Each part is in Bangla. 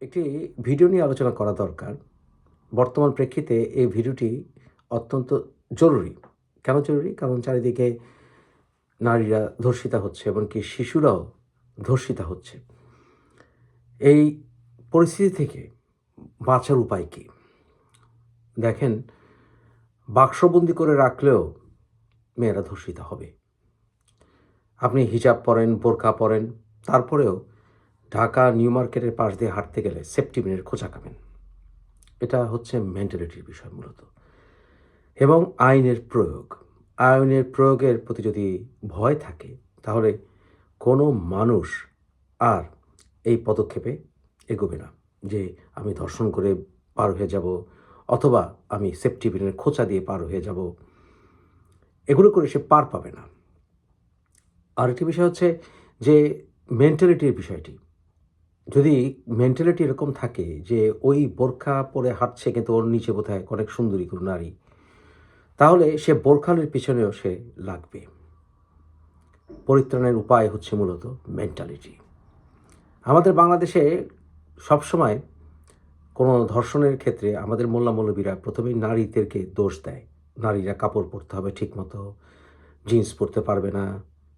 একটি ভিডিও নিয়ে আলোচনা করা দরকার। বর্তমান প্রেক্ষিতে এই ভিডিওটি অত্যন্ত জরুরি। কেন জরুরি? কারণ চারিদিকে নারীরা ধর্ষিতা হচ্ছে এমনকি শিশুরাও ধর্ষিতা হচ্ছে। এই পরিস্থিতি থেকে বাঁচার উপায় কী? দেখেন, বাক্সবন্দি করে রাখলেও মেয়েরা ধর্ষিত হবে। আপনি হিজাব পরেন বোরকা পরেন, তারপরেও ঢাকা নিউ মার্কেটের পাশ দিয়ে হাঁটতে গেলে সেফটি সেফটিপিনের খোঁচা খাবেন এটা হচ্ছে মেন্টালিটির বিষয় মূলত। এবং আইনের প্রয়োগ। আইনের প্রয়োগের প্রতি যদি ভয় থাকে, তাহলে কোনো মানুষ আর এই পদক্ষেপে এগোবে না যে আমি ধর্ষণ করে পার হয়ে যাব অথবা আমি সেফটি পিনের খোঁচা দিয়ে পার হয়ে যাব। এগুলো করে সে পার পাবে না। আর একটি বিষয় হচ্ছে যে মেন্টালিটির বিষয়টি যদি মেন্টালিটি এরকম থাকে যে ওই বোরখা পরে হাঁটছে কিন্তু ওর নিচে বোধহয় অনেক সুন্দরী কোনো নারী, তাহলে সে বোরখালের পিছনেও সে লাগবে। পরিত্রাণের উপায় হচ্ছে মূলত মেন্টালিটি আমাদের বাংলাদেশে সবসময় কোনো ধর্ষণের ক্ষেত্রে আমাদের মোল্লা প্রথমেই নারীদেরকে দোষ দেয়। নারীরা কাপড় পরতে হবে ঠিকমতো জিন্স পরতে পারবে না,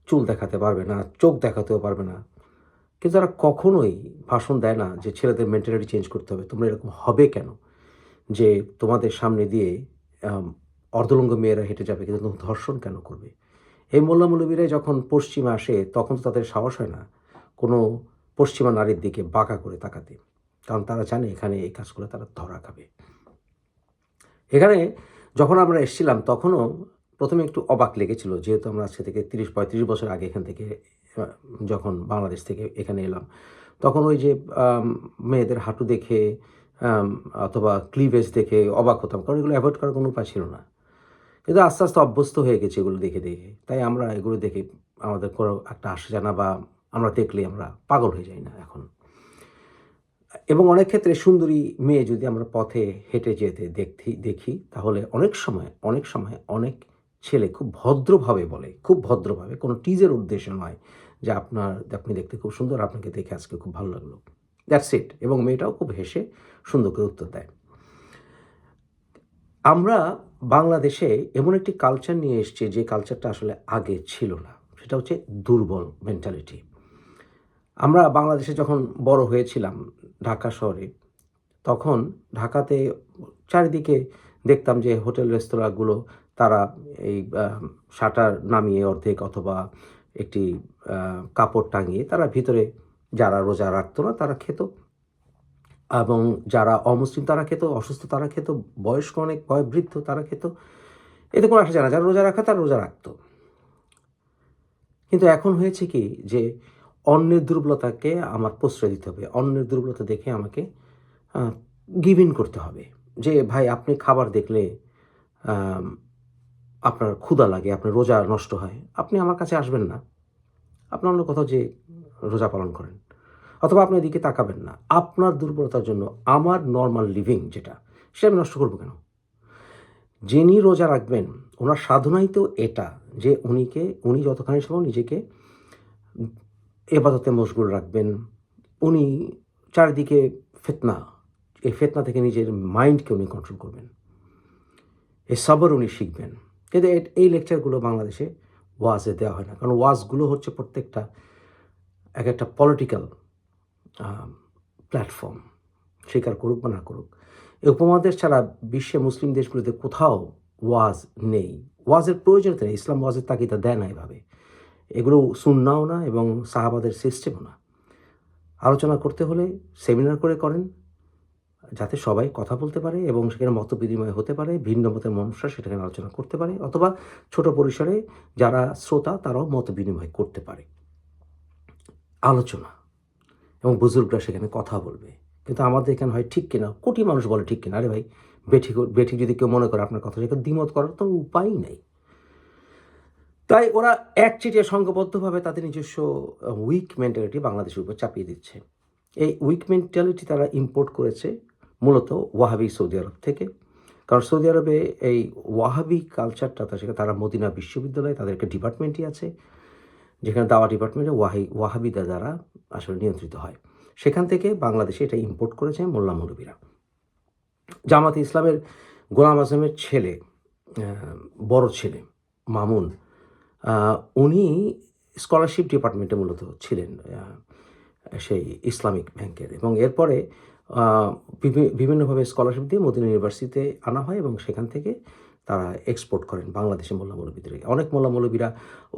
চুল দেখাতে পারবে না, চোখ দেখাতেও পারবে না। কিন্তু তারা কখনোই ভাষণ দেয় না যে ছেলেদের মেন্টালিটি চেঞ্জ করতে হবে। তোমরা এরকম হবে কেন? যে তোমাদের সামনে দিয়ে অর্ধলঙ্গ মেয়েরা হেঁটে যাবে, কিন্তু তোমরা ধর্ষণ কেন করবে? এই মোল্লা মৌলবীরাই যখন পশ্চিমে আসে, তখন তো তাদের সাহস হয় না কোনো পশ্চিমা নারীর দিকে বাঁকা করে তাকাতে। কারণ তারা জানে এখানে এই কাজ করে তারা ধরা খাবে। এখানে যখন আমরা এসেছিলাম, তখনও প্রথমে একটু অবাক লেগেছিল, যেহেতু আমরা আজকে থেকে তিরিশ পঁয়ত্রিশ বছর আগে এখান থেকে যখন বাংলাদেশ থেকে এখানে এলাম, তখন ওই যে মেয়েদের হাঁটু দেখে অথবা ক্লিভেজ দেখে অবাক হতাম, কারণ এগুলো অ্যাভয়েড করার কোনো উপায় ছিল না। কিন্তু আস্তে আস্তে অভ্যস্ত হয়ে গেছে এগুলো দেখে দেখে। তাই আমরা এগুলো দেখে আমাদের কোনো একটা আসে জানা বা আমরা দেখলে আমরা পাগল হয়ে যাই না এখন। এবং অনেক ক্ষেত্রে সুন্দরী মেয়ে যদি আমরা পথে হেঁটে যেতে দেখি দেখি, তাহলে অনেক সময় অনেক সময় অনেক ছেলে খুব ভদ্রভাবে বলে, খুব ভদ্রভাবে, কোনো টিজের উদ্দেশ্য নয় যে আপনার, আপনি দেখতে খুব সুন্দর, আপনাকে দেখে আজকে খুব ভালো লাগল। দ্যাটস ইট এবং মেয়েটাও খুব হেসে সুন্দর করে উত্তর দেয়। আমরা বাংলাদেশে এমন একটি কালচার নিয়ে এসেছি যে কালচারটা আসলে আগে ছিল না। সেটা হচ্ছে দুর্বল মেন্টালিটি আমরা বাংলাদেশে যখন বড় হয়েছিলাম ঢাকা শহরে, তখন ঢাকাতে চারিদিকে দেখতাম যে হোটেল, রেস্তোরাঁগুলো তারা এই শাটার নামিয়ে অর্ধেক অথবা একটি কাপড় টাঙিয়ে তারা ভিতরে যারা রোজা রাখতো না তারা খেত। এবং যারা অমুসলিম তারা খেত, অসুস্থ তারা খেত, বয়স্ক অনেক, বয়োবৃদ্ধ তারা খেত। এতে কোনো আসা যায় না যারা রোজা রাখা তারা রোজা রাখতো। কিন্তু এখন হয়েছে কি যে অন্যের দুর্বলতাকে আমার প্রশ্রয় দিতে হবে, অন্যের দুর্বলতা দেখে আমাকে গিভ ইন করতে হবে। যে, ভাই, আপনি খাবার দেখলে আপনার ক্ষুধা লাগে, আপনার রোজা নষ্ট হয়, আপনি আমার কাছে আসবেন না। আপনি অন্য কোথাও যে রোজা পালন করেন, অথবা আপনার দিকে তাকাবেন না। আপনার দুর্বলতার জন্য আমার নর্মাল লিভিং যেটা সেটা আমি নষ্ট করব কেন? যিনি রোজা রাখবেন, ওনার সাধনাই তো এটা, যে উনিকে, উনি যতখানি সময় নিজেকে এবাদতে মশগুল রাখবেন। উনি চারিদিকে ফেতনা, এই ফেতনা থেকে নিজের মাইন্ডকে উনি কন্ট্রোল করবেন। এই সবর উনি শিখবেন। কিন্তু এই লেকচারগুলো বাংলাদেশে ওয়াজে দেওয়া হয় না। কারণ ওয়াজগুলো হচ্ছে প্রত্যেকটা এক একটা পলিটিক্যাল প্ল্যাটফর্ম স্বীকার করুক বা না করুক। এই উপমহাদেশ ছাড়া বিশ্বে মুসলিম দেশগুলিতে কোথাও ওয়াজ নেই। ওয়াজের প্রয়োজনীয়তা নেই। ইসলাম ওয়াজের তাগিদা দেয় না এভাবে। এগুলো সুন্নাও না এবং সাহাবাদের সিস্টেমও না। আলোচনা করতে হলে সেমিনার করে করেন। যাতে সবাই কথা বলতে পারে এবং সেখানে মত বিনিময় হতে পারে, ভিন্ন মতের মানুষরা সেখানে আলোচনা করতে পারে অথবা ছোট পরিসরে যারা শ্রোতা তারাও মত বিনিময় করতে পারে। আলোচনা এবং বুজুর্গরা সেখানে কথা বলবে। কিন্তু আমাদের এখানে হয় ঠিক কিনা, কোটি মানুষ বলে ঠিক কিনা, আরে ভাই বেঠিক বেঠিক যদি কেউ মনে করে আপনার কথা সেখানে দ্বিমত করার তো উপায় নেই। তাই ওরা একচিটিয়া সংঘবদ্ধভাবে তাদের নিজস্ব উইক মেন্টালিটি বাংলাদেশের উপর চাপিয়ে দিচ্ছে। এই উইক মেন্টালিটি তারা ইম্পোর্ট করেছে মূলত ওয়াহাবি সৌদি আরব থেকে। কারণ সৌদি আরবে এই ওয়াহাবি কালচারটা সেখানে তারা মদিনা বিশ্ববিদ্যালয়ে তাদের একটা ডিপার্টমেন্টই আছে, যেখানে দাওয়া ডিপার্টমেন্টে ওয়াহি ওয়াহাবিদা দ্বারা আসলে নিয়ন্ত্রিত হয়। সেখান থেকে বাংলাদেশে এটা ইম্পোর্ট করেছে মোল্লা মৌলবীরা জামাতে ইসলামের গোলাম আজমের ছেলে বড় ছেলে, মামুন উনি স্কলারশিপ ডিপার্টমেন্টে মূলত ছিলেন সেই ইসলামিক ব্যাংকের। এবং এরপরে বিভিন্নভাবে স্কলারশিপ দিয়ে মদিনা ইউনিভার্সিটিতে আনা হয় এবং সেখান থেকে তারা এক্সপোর্ট করেন বাংলাদেশে মোল্লা মৌলবীদের অনেক মোল্লা মৌলবীরা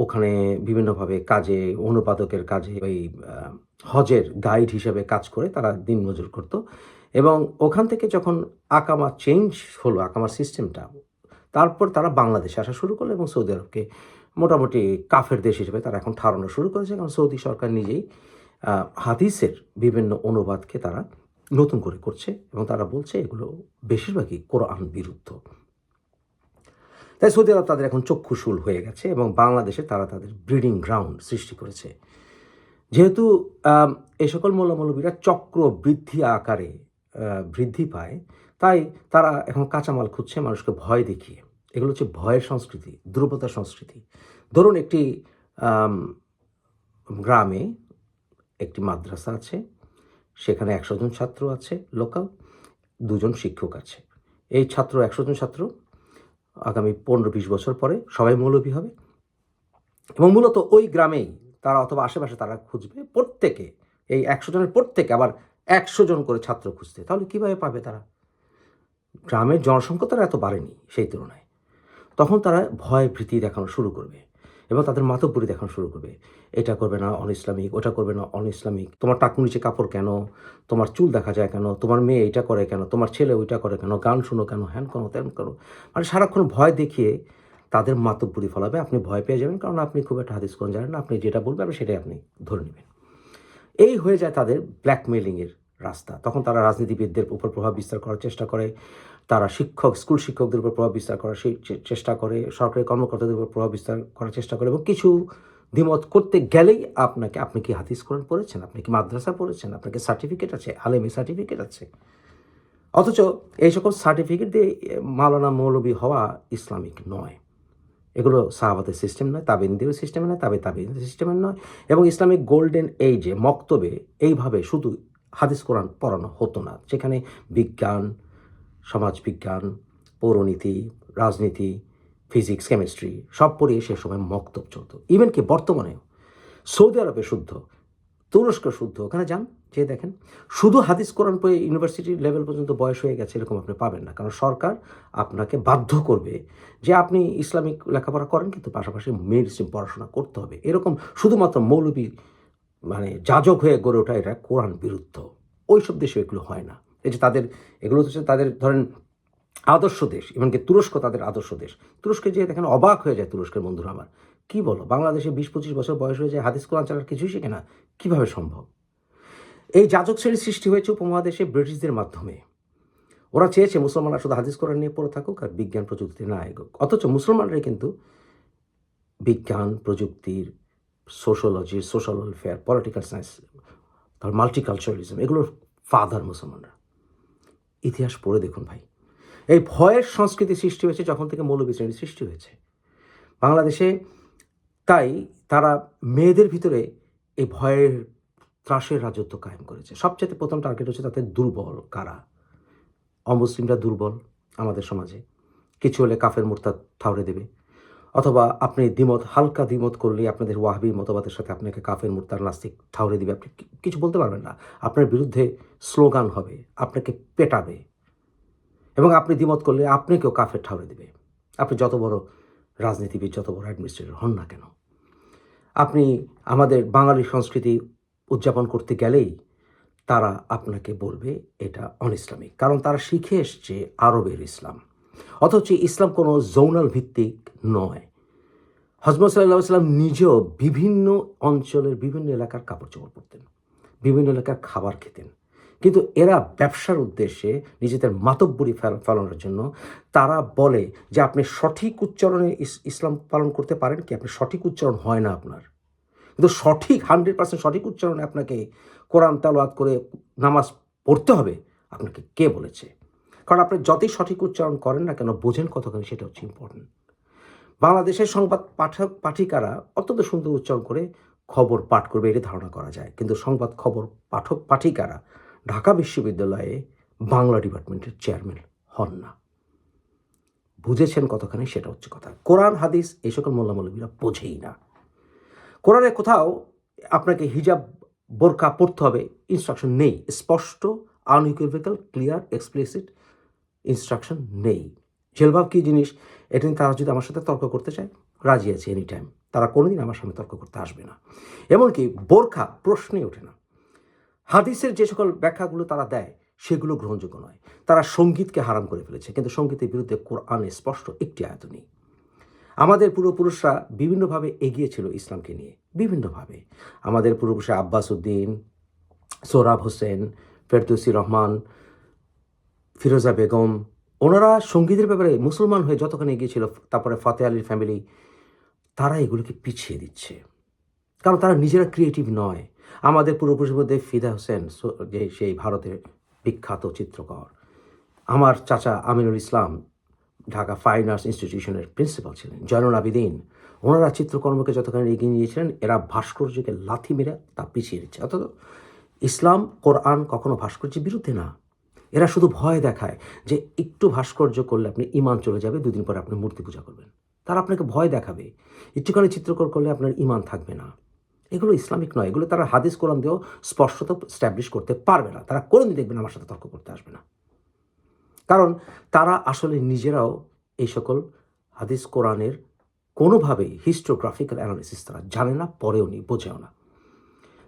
ওখানে বিভিন্নভাবে কাজে, অনুপাদকের কাজে ওই হজের গাইড হিসেবে কাজ করে তারা দিন মজুর করত এবং ওখান থেকে যখন আকামা চেঞ্জ হলো, আকামার সিস্টেমটা তারপর তারা বাংলাদেশে আসা শুরু করল এবং সৌদি আরবকে মোটামুটি কাফের দেশ হিসেবে তারা এখন ঠাড়ানো শুরু করেছে। কারণ সৌদি সরকার নিজেই হাদিসের বিভিন্ন অনুবাদকে তারা নতুন করে করছে এবং তারা বলছে এগুলো বেশিরভাগই কোরআন বিরুদ্ধ। তাই সৌদি আরব তাদের এখন চক্ষুশূল হয়ে গেছে এবং বাংলাদেশে তারা তাদের ব্রিডিং গ্রাউন্ড সৃষ্টি করেছে। যেহেতু এ সকল মৌলমৌলবীরা চক্র বৃদ্ধি আকারে বৃদ্ধি পায়, তাই তারা এখন কাঁচামাল খুঁজছে, মানুষকে ভয় দেখিয়ে। এগুলো হচ্ছে ভয়ের সংস্কৃতি দ্রুপতার সংস্কৃতি। ধরুন একটি গ্রামে একটি মাদ্রাসা আছে সেখানে একশো জন ছাত্র আছে, লোকাল দুজন শিক্ষক আছে। এই ছাত্র একশো জন ছাত্র আগামী পনেরো বিশ বছর পরে সবাই মৌলবী হবে। এবং মূলত ওই গ্রামেই তারা অথবা আশেপাশে তারা খুঁজবে, প্রত্যেকে, এই একশো জনের প্রত্যেকে আবার একশো জন করে ছাত্র খুঁজতে। তাহলে কীভাবে পাবে তারা? গ্রামের জনসংখ্যা তারা এত বাড়েনি সেই তুলনায়। তখন তারা ভয় ভীতি দেখানো শুরু করবে। এবং তাদের মাতব্বরি দেখানো শুরু করবে। এটা করবে না অন ইসলামিক, ওটা করবে না অন ইসলামিক। তোমার টাকুর নিচে কাপড় কেন? তোমার চুল দেখা যায় কেন? তোমার মেয়ে এটা করে কেন? তোমার ছেলে ওইটা করে কেন? গান শুনো কেন? হ্যান কেন তেন কেন মানে সারাক্ষণ ভয় দেখিয়ে তাদের মাতব্বরি ফলাবে। আপনি ভয় পেয়ে যাবেন, কারণ আপনি খুব একটা হাদিস কোন জানেন আপনি যেটা বলবেন, সেটাই আপনি ধরে নেবেন। এই হয়ে যায় তাদের ব্ল্যাকমেলিংয়ের রাস্তা। তখন তারা রাজনীতিবিদদের উপর প্রভাব বিস্তার করার চেষ্টা করে তারা শিক্ষক স্কুল শিক্ষকদের উপর প্রভাব বিস্তার করার চেষ্টা করে সরকারি কর্মকর্তাদের উপর প্রভাব বিস্তার করার চেষ্টা করে এবং কিছু দ্বিমত করতে গেলেই আপনাকে আপনি কি হাদিস কোরআন পড়েছেন? আপনি কি মাদ্রাসা পড়েছেন? আপনাকে সার্টিফিকেট আছে? আলেমি সার্টিফিকেট আছে? অথচ এই সকল সার্টিফিকেট দিয়ে এ, মাওলানা মৌলবী হওয়া ইসলামিক নয়। এগুলো সাহাবাতের সিস্টেম নয় তাবেনদের সিস্টেমে নয় তাবে তাবেনদের সিস্টেমের নয় এবং ইসলামিক গোল্ডেন এইজে মক্তবে এইভাবে শুধু হাদিস কোরআন পড়ানো হতো না। যেখানে বিজ্ঞান, সমাজবিজ্ঞান, পৌরনীতি, রাজনীতি, ফিজিক্স, কেমিস্ট্রি সব পড়িয়ে সে সময় মক্তব চলতো। ইভেন কি বর্তমানেও সৌদি আরবে শুদ্ধ, তুরস্ক শুদ্ধ, ওখানে যান যে দেখেন, শুধু হাদিস কোরআন পড়ে ইউনিভার্সিটি লেভেল পর্যন্ত বয়স হয়ে গেছে এরকম আপনি পাবেন না। কারণ সরকার আপনাকে বাধ্য করবে যে আপনি ইসলামিক লেখাপড়া করেন, কিন্তু পাশাপাশি মেডিসিন পড়াশোনা করতে হবে। এরকম শুধুমাত্র মৌলবী মানে যাজক হয়ে গড়ে ওঠা এটা কোরআন বিরুদ্ধ। ওই সব দেশে এগুলো হয় না। এই যে তাদের, এগুলো হচ্ছে তাদের ধরেন আদর্শ দেশ এমনকি তুরস্ক তাদের আদর্শ দেশ। তুরস্কে যেয়ে দেখেন অবাক হয়ে যায় তুরস্কের বন্ধুরা আমার কি বলো, বাংলাদেশে বিশ পঁচিশ বছর বয়স হয়ে যায় হাদিস, কোরআন চালার কিছুই শেখে না? কীভাবে সম্ভব? এই যাজক শ্রেণির সৃষ্টি হয়েছে উপমহাদেশে ব্রিটিশদের মাধ্যমে। ওরা চেয়েছে মুসলমানরা শুধু হাদিস, কোরআন নিয়ে পড়ে থাকুক আর বিজ্ঞান প্রযুক্তিতে না এগোক। অথচ মুসলমানরাই কিন্তু বিজ্ঞান, প্রযুক্তির sociology social welfare political science তার মাল্টিকালচারালিজম এগুলোর ফাদার মুসলমানরা। ইতিহাস পড়ে দেখুন ভাই। এই ভয়ের সংস্কৃতি সৃষ্টি হয়েছে যখন থেকে মৌলবী শ্রেণির সৃষ্টি হয়েছে। বাংলাদেশে তাই তারা মেয়েদের ভিতরে এই ভয়ের ত্রাসের রাজত্ব কায়েম করেছে। সবচেয়ে প্রথম টার্গেট হচ্ছে তাদের দুর্বল কারা? অমুসলিমরা দুর্বল আমাদের সমাজে। কিছু হলে কাফের মোরতাদ ঠাউরে দেবে। অথবা আপনি দ্বিমত, হালকা দ্বিমত করলেই আপনাদের ওয়াহাবি মতবাদের সাথে আপনাকে কাফের, মুর্তার, নাস্তিক ঠাউরে দিবে। আপনি কিছু বলতে পারবেন না। আপনার বিরুদ্ধে স্লোগান হবে, আপনাকে পেটাবে। এবং আপনি দ্বিমত করলে আপনাকেও কাফের ঠাউরে দিবে। আপনি যত বড় রাজনীতিবিদ, যত বড় অ্যাডমিনিস্ট্রেটর হন না কেন। আপনি আমাদের বাঙালি সংস্কৃতি উদযাপন করতে গেলেই তারা আপনাকে বলবে এটা অন ইসলামিক কারণ তারা শিখে এসছে আরবের ইসলাম। অথচ ইসলাম কোনো জৌনাল ভিত্তিক নয়। হজমত সাল্লাহ সাল্লাম নিজেও বিভিন্ন অঞ্চলের বিভিন্ন এলাকার কাপড় চোপড় পরতেন, বিভিন্ন এলাকার খাবার খেতেন। কিন্তু এরা ব্যবসার উদ্দেশ্যে নিজেদের মাতব্বরি ফেল- ফেলানোর জন্য তারা বলে যে, আপনি সঠিক উচ্চারণে ইসলাম পালন করতে পারেন কি? আপনি সঠিক উচ্চারণ হয় না আপনার। কিন্তু সঠিক, হান্ড্রেড পার্সেন্ট সঠিক উচ্চারণে আপনাকে কোরআন তালোয়াত করে নামাজ পড়তে হবে। আপনাকে কে বলেছে? কারণ আপনি যতই সঠিক উচ্চারণ করেন না কেন, বোঝেন কতখানি সেটা হচ্ছে ইম্পর্টেন্ট বাংলাদেশের সংবাদ পাঠক পাঠিকারা অত্যন্ত সুন্দর উচ্চারণ করে খবর পাঠ করবে এটা ধারণা করা যায়। কিন্তু সংবাদ খবর পাঠক, পাঠিকারা ঢাকা বিশ্ববিদ্যালয়ে বাংলা ডিপার্টমেন্টের চেয়ারম্যান হন না। বুঝেছেন কতখানি সেটা হচ্ছে কথা। কোরআন, হাদিস এই সকল মোল্লামৌলবীরা বোঝেই না। কোরআনে কোথাও আপনাকে হিজাব, বোরকা পড়তে হবে ইনস্ট্রাকশন নেই। স্পষ্ট আনইকুইভেক্যাল ক্লিয়ার এক্সপ্লিসিট ইনস্ট্রাকশন নেই। জেলবাব কী জিনিস? এটা নিয়ে তারা যদি আমার সাথে তর্ক করতে চায়, রাজি আছে এনি টাইম তারা কোনোদিন আমার সামনে তর্ক করতে আসবে না। এমনকি বোরখা প্রশ্নই ওঠে না। হাদিসের যে সকল ব্যাখ্যাগুলো তারা দেয়, সেগুলো গ্রহণযোগ্য নয়। তারা সঙ্গীতকে হারাম করে ফেলেছে, কিন্তু সঙ্গীতের বিরুদ্ধে কোরআনে স্পষ্ট একটি আয়ত নেই। আমাদের পূর্বপুরুষরা বিভিন্নভাবে এগিয়েছিল ইসলামকে নিয়ে। বিভিন্নভাবে। আমাদের পূর্বপুরুষে আব্বাস উদ্দিন, সোহরাব হোসেন, ফেরদৌসি রহমান ফিরোজা বেগম, ওনারা সঙ্গীতের ব্যাপারে মুসলমান হয়ে যতখানি এগিয়েছিল, তারপরে ফতে আলীর ফ্যামিলি তারা এগুলোকে পিছিয়ে দিচ্ছে। কারণ তারা নিজেরা ক্রিয়েটিভ নয়। আমাদের পূর্বপুরুষের মধ্যে ফিদা হোসেন যে, সেই ভারতের বিখ্যাত চিত্রকর। আমার চাচা আমিনুল ইসলাম, ঢাকা ফাইন আর্টস ইনস্টিটিউশনের প্রিন্সিপাল ছিলেন। জয়নুল আবিদিন, ওনারা চিত্রকর্মকে যতখানি এগিয়ে নিয়েছিলেন, এরা ভাস্কর্যকে লাথি মেরে তা পিছিয়ে দিচ্ছে। অর্থাৎ ইসলাম, কোরআন কখনো ভাস্কর্যের বিরুদ্ধে না। এরা শুধু ভয় দেখায় যে একটু ভাস্কর্য করলে আপনি ইমান চলে যাবে, দুদিন পরে আপনি মূর্তি পূজা করবেন। তারা আপনাকে ভয় দেখাবে। একটুখানি চিত্রকর করলে আপনার ইমান থাকবে না। এগুলো ইসলামিক নয়, এগুলো তারা হাদিস কোরআন দিয়েও স্পষ্টত স্ট্যাবলিশ করতে পারবে না। তারা কোনোদিন দেখবেন আমার সাথে তর্ক করতে আসবে না। কারণ তারা আসলে নিজেরাও এই সকল হাদিস কোরআনের কোনোভাবেই হিস্টোগ্রাফিক্যাল অ্যানালিসিস তারা জানে না পরেও নি, বোঝেও না।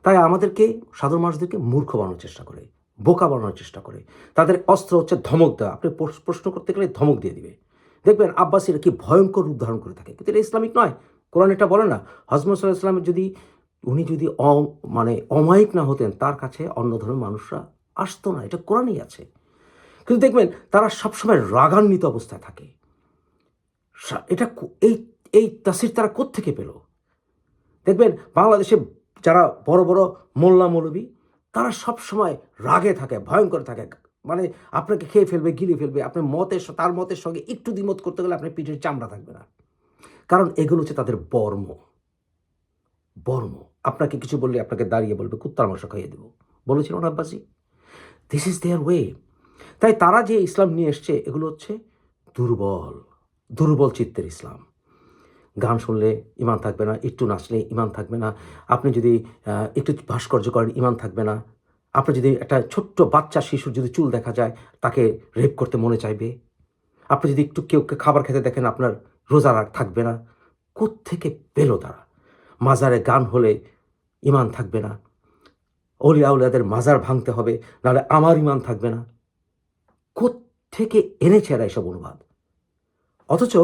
তাই আমাদেরকে সাধারণ মানুষদেরকে মূর্খ বানানোর চেষ্টা করে। বোকা বানানোর চেষ্টা করে। তাদের অস্ত্র হচ্ছে ধমক দেওয়া। আপনি প্রশ্ন করতে গেলে ধমক দিয়ে দিবে। দেখবেন আব্বাসীরা কি ভয়ঙ্কর রূপ ধারণ করে থাকে। কিন্তু এটা ইসলামিক নয়। কোরআন এটা বলে না। হজমত সাল্লাহ ইসলামের যদি, উনি যদি অ- মানে অমায়িক না হতেন, তার কাছে অন্য ধর্মের মানুষরা আসতো না। এটা কোরআনই আছে। কিন্তু দেখবেন তারা সবসময় রাগান্বিত অবস্থায় থাকে। এটা এই এই তাসির তারা কোত্থেকে পেল? দেখবেন বাংলাদেশে যারা বড় বড় মোল্লা মৌলবী তারা সব সময় রাগে থাকে, ভয়ঙ্কর থাকে। মানে আপনাকে খেয়ে ফেলবে, গিলে ফেলবে, আপনার মতের তার মতের সঙ্গে একটু দ্বিমত করতে গেলে আপনার পিঠের চামড়া থাকবে না। কারণ এগুলো হচ্ছে তাদের বর্ম। বর্ম। আপনাকে কিছু বললে আপনাকে দাঁড়িয়ে বলবে, কুত্তার মাংস খাইয়ে দেবো। বলেছিল না Abbasi this is their way তাই তারা যে ইসলাম নিয়ে এসছে, এগুলো হচ্ছে দুর্বল দুর্বল চিত্তের ইসলাম। গান শুনলে ইমান থাকবে না, একটু নাচলে ইমান থাকবে না। আপনি যদি একটু ভাস্কর্য করেন, ইমান থাকবে না। আপনি যদি একটা ছোট্ট বাচ্চা শিশুর যদি চুল দেখা যায়, তাকে রেপ করতে মনে চাইবে। আপনি যদি একটু কেউ খাবার খেতে দেখেন, আপনার রোজা রাগ থাকবে না। কোত্থেকে পেল তারা? মাজারে গান হলে ইমান থাকবে না। অলি আউলিয়াদের মাজার ভাঙতে হবে, নাহলে আমার ইমান থাকবে না। থেকে এনেছে এরা এসব অনুবাদ? অথচ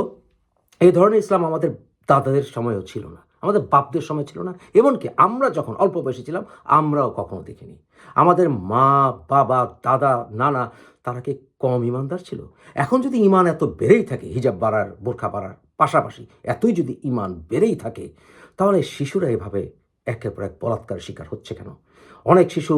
এই ধরনের ইসলাম আমাদের দাদাদের সময়ও ছিল না, আমাদের বাপদের সময় ছিল না। এমনকি আমরা যখন অল্প বয়সে ছিলাম, আমরাও কখনো দেখিনি। আমাদের মা, বাবা, দাদা, নানা, তারা কি কম ইমানদার ছিল? এখন যদি ইমান এত বেড়েই থাকে, হিজাব বাড়ার, বোরখা বাড়ার পাশাপাশি এতই যদি ইমান বেড়েই থাকে, তাহলে শিশুরা এভাবে একের পর এক বলাৎকার শিকার হচ্ছে কেন? অনেক শিশু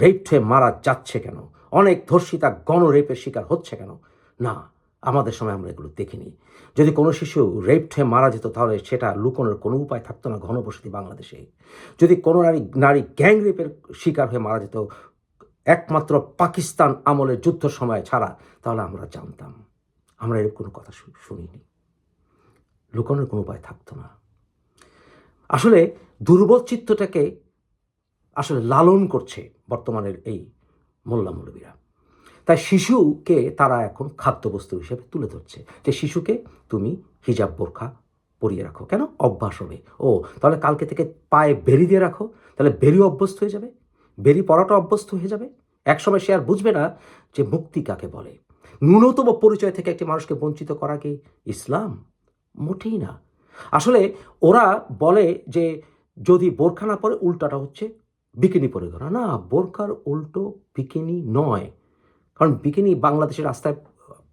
রেপ হয়ে মারা যাচ্ছে কেন? অনেক ধর্ষিতা গণরেপের শিকার হচ্ছে কেন? না আমাদের সময় আমরা এগুলো দেখিনি। যদি কোনো শিশু রেপড হয়ে মারা যেত, তাহলে সেটা লুকোনোর কোনো উপায় থাকতো না ঘনবসতি বাংলাদেশে। যদি কোনো নারী নারী গ্যাং রেপের শিকার হয়ে মারা যেত, একমাত্র পাকিস্তান আমলের যুদ্ধ সময় ছাড়া, তাহলে আমরা জানতাম। আমরা এর কোনো কথা শুনিনি। লুকোনোর কোনো উপায় থাকতো না। আসলে দুর্বল চিত্তটাকে আসলে লালন করছে বর্তমানের এই মোল্লা মৌলবীরা। তাই শিশুকে তারা এখন খাদ্যবস্তু হিসেবে তুলে ধরছে। যে শিশুকে তুমি হিজাব বোরখা পরিয়ে রাখো। কেন? অভ্যাস হবে। ও, তাহলে কালকে থেকে পায়ে বেরি দিয়ে রাখো। তাহলে বেরি অভ্যস্ত হয়ে যাবে। বেরি পরাটা অভ্যস্ত হয়ে যাবে। একসময় সে আর বুঝবে না যে মুক্তি কাকে বলে। ন্যূনতম পরিচয় থেকে একটি মানুষকে বঞ্চিত করা কি ইসলাম? মোটেই না। আসলে ওরা বলে যে যদি বোরখা না পরে উল্টাটা হচ্ছে বিকিনি পরে ঘোরা না, বোরখার উল্টো বিকিনি নয়। কারণ বিকিনি বাংলাদেশের রাস্তায়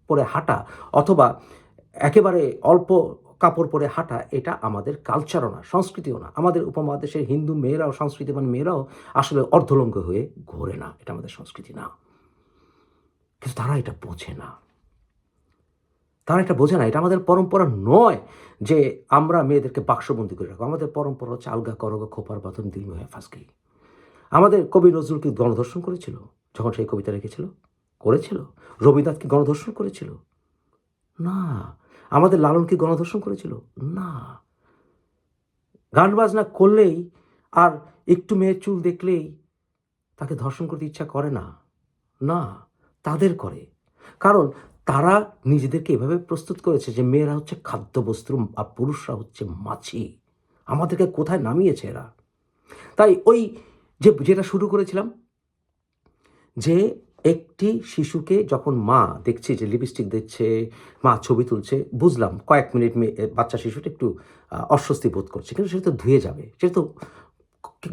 পরে হাঁটা অথবা একেবারে অল্প কাপড় পরে হাঁটা, এটা আমাদের কালচারও না, সংস্কৃতিও না। আমাদের উপমহাদেশের হিন্দু মেয়েরাও, সংস্কৃতিবান মেয়েরাও আসলে অর্ধলঙ্গ হয়ে ঘোরে না, এটা আমাদের সংস্কৃতি না। কিন্তু তারা এটা বোঝে না। তারা এটা বোঝে না, এটা আমাদের পরম্পরা নয় যে আমরা মেয়েদেরকে বাক্সবন্দি করে রাখব। আমাদের পরম্পরা হচ্ছে আলগা করগ, খোপার বাতন দিল হয়ে ফাঁসকি। আমাদের কবি নজরুল কি গণধর্ষণ করেছিল, যখন সেই কবিতা লিখেছিল। করেছিল? রবীন্দ্রনাথ কি গণধর্ষণ করেছিল? না। আমাদের লালন কি গণধর্ষণ করেছিল? না। গান বাজনা করলেই আর একটু মেয়ের চুল দেখলেই তাকে ধর্ষণ করতে ইচ্ছা করে না। না, তাদের করে। কারণ তারা নিজেদেরকে এভাবে প্রস্তুত করেছে যে মেয়েরা হচ্ছে খাদ্যবস্তু আর পুরুষরা হচ্ছে মাছি। আমাদেরকে কোথায় নামিয়েছে এরা? তাই ওই যে, যেটা শুরু করেছিলাম যে একটি শিশুকে যখন মা দেখছে যে লিপস্টিক দিচ্ছে, মা ছবি তুলছে, বুঝলাম কয়েক মিনিট বাচ্চা শিশুটা একটু অস্বস্তি বোধ করছে। কিন্তু সেটা তো ধুয়ে যাবে, সেটা তো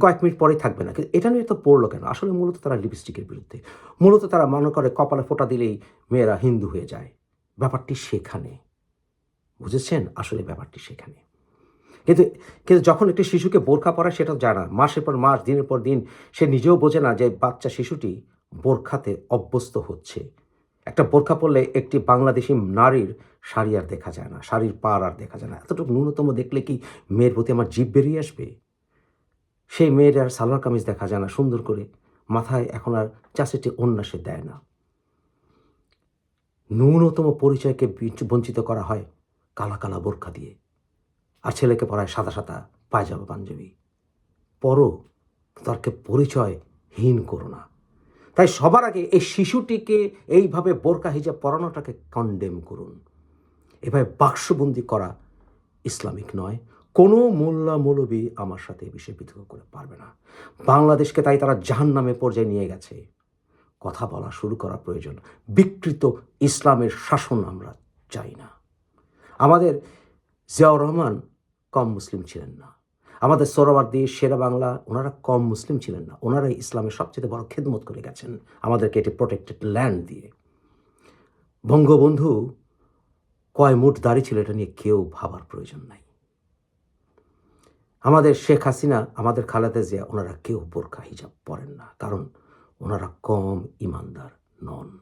কয়েক মিনিট পরেই থাকবে না। কিন্তু এটা নিয়ে তো পড়ল কেন? আসলে মূলত তারা লিপস্টিকের বিরুদ্ধে। মূলত তারা মনে করে কপালে ফোঁটা দিলেই মেয়েরা হিন্দু হয়ে যায়। ব্যাপারটি সেখানে। বুঝেছেন? আসলে ব্যাপারটি সেখানে। কিন্তু কিন্তু যখন একটি শিশুকে বোরখা পরা সেটা জানা, মাসের পর মাস, দিনের পর দিন, সে নিজেও বোঝে না যে বাচ্চা শিশুটি বোরখাতে অভ্যস্ত হচ্ছে। একটা বোরখা পরলে একটি বাংলাদেশি নারীর শাড়ি আর দেখা যায় না, শাড়ির পার আর দেখা যায় না। এতটুকু ন্যূনতম দেখলে কি মেয়ের প্রতি আমার জীব বেরিয়ে আসবে? সেই মেয়ের আর সালোয়ার কামিজ দেখা যায় না, সুন্দর করে মাথায় এখন আর চাষিটি অন্যাসে দেয় না। ন্যূনতম পরিচয়কে বঞ্চিত করা হয় কালা কালা বোরখা দিয়ে। আর ছেলেকে পড়ায় সাদা সাদা পায়জামা পাঞ্জাবি। পরও তাকে পরিচয় হীন করো না। তাই সবার আগে এই শিশুটিকে এইভাবে বোরকা হিজাব পরানোটাকে কন্ডেম করুন। এভাবে বাক্সবন্দি করা ইসলামিক নয়। কোনো মোল্লা মৌলবী আমার সাথে এই বিষয়ে বিতর্ক করে পারবে না। বাংলাদেশকে তাই তারা জাহান নামে পর্যায়ে নিয়ে গেছে। কথা বলা শুরু করা প্রয়োজন। বিকৃত ইসলামের শাসন আমরা চাই না। আমাদের জিয়াউর রহমান কম মুসলিম ছিলেন না। আমাদের সোহরাওয়ার্দী শেরা বাংলা, ওনারা কম মুসলিম ছিলেন না। ওনারা ইসলামের সবচেয়ে বড় খেদমত করে গেছেন। আমাদেরকে এটি প্রোটেক্টেড ল্যান্ড দিয়ে। বঙ্গবন্ধু কয় মুঠ দাড়ি ছিল এটা নিয়ে কেউ ভাবার প্রয়োজন নাই। আমাদের শেখ হাসিনা, আমাদের খালেদা জিয়া, ওনারা কেউ বোরখা, হিজাব পরেন না। কারণ ওনারা কম ইমানদার নন।